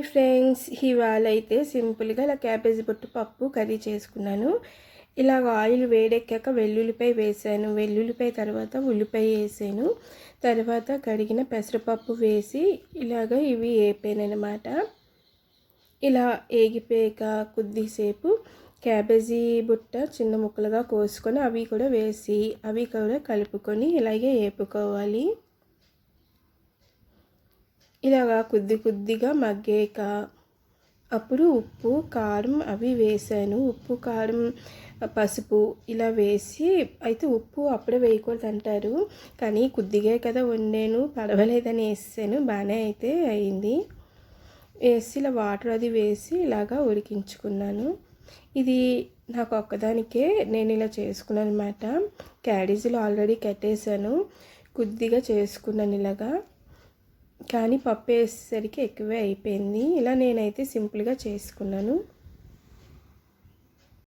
Hi friends ఇవాళ అయితే సింపుల్గా ఇలా క్యాబేజీ బొట్టు పప్పు కర్రీ చేసుకున్నాను. ఇలాగ ఆయిల్ వేడెక్కాక వెల్లుల్లిపాయ వేసాను. వెల్లుల్లిపాయ తర్వాత ఉల్లిపాయ వేసాను. తర్వాత కడిగిన పెసరపప్పు వేసి ఇలాగ ఇవి వేపానమాట ఇలా ఏగిపోయాక కొద్దిసేపు క్యాబేజీ బుట్ట చిన్న ముక్కలుగా కోసుకొని అవి కూడా వేసి అవి కూడా కలుపుకొని ఇలాగే వేపుకోవాలి. ఇలాగా కొద్ది కొద్దిగా మగ్గాక. అప్పుడు ఉప్పు కారం అవి వేసాను. ఉప్పు కారం పసుపు ఇలా వేసి అయితే ఉప్పు అప్పుడే వేయకూడదు అంటారు. కానీ కొద్దిగా కదా వండాను. పర్వాలేదని వేసాను. బాగానే అయితే అయింది. వేసి ఇలా వాటర్ అది వేసి ఇలాగా ఉడికించుకున్నాను. ఇది నాకు ఒక్కదానికే నేను ఇలా చేసుకున్నాను అనమాట క్యాడీజీలు ఆల్రెడీ కట్టేశాను. కొద్దిగా చేసుకున్నాను ఇలాగా. కానీ పప్పు వేసేసరికి ఎక్కువే అయిపోయింది. ఇలా నేనైతే సింపుల్గా చేసుకున్నాను.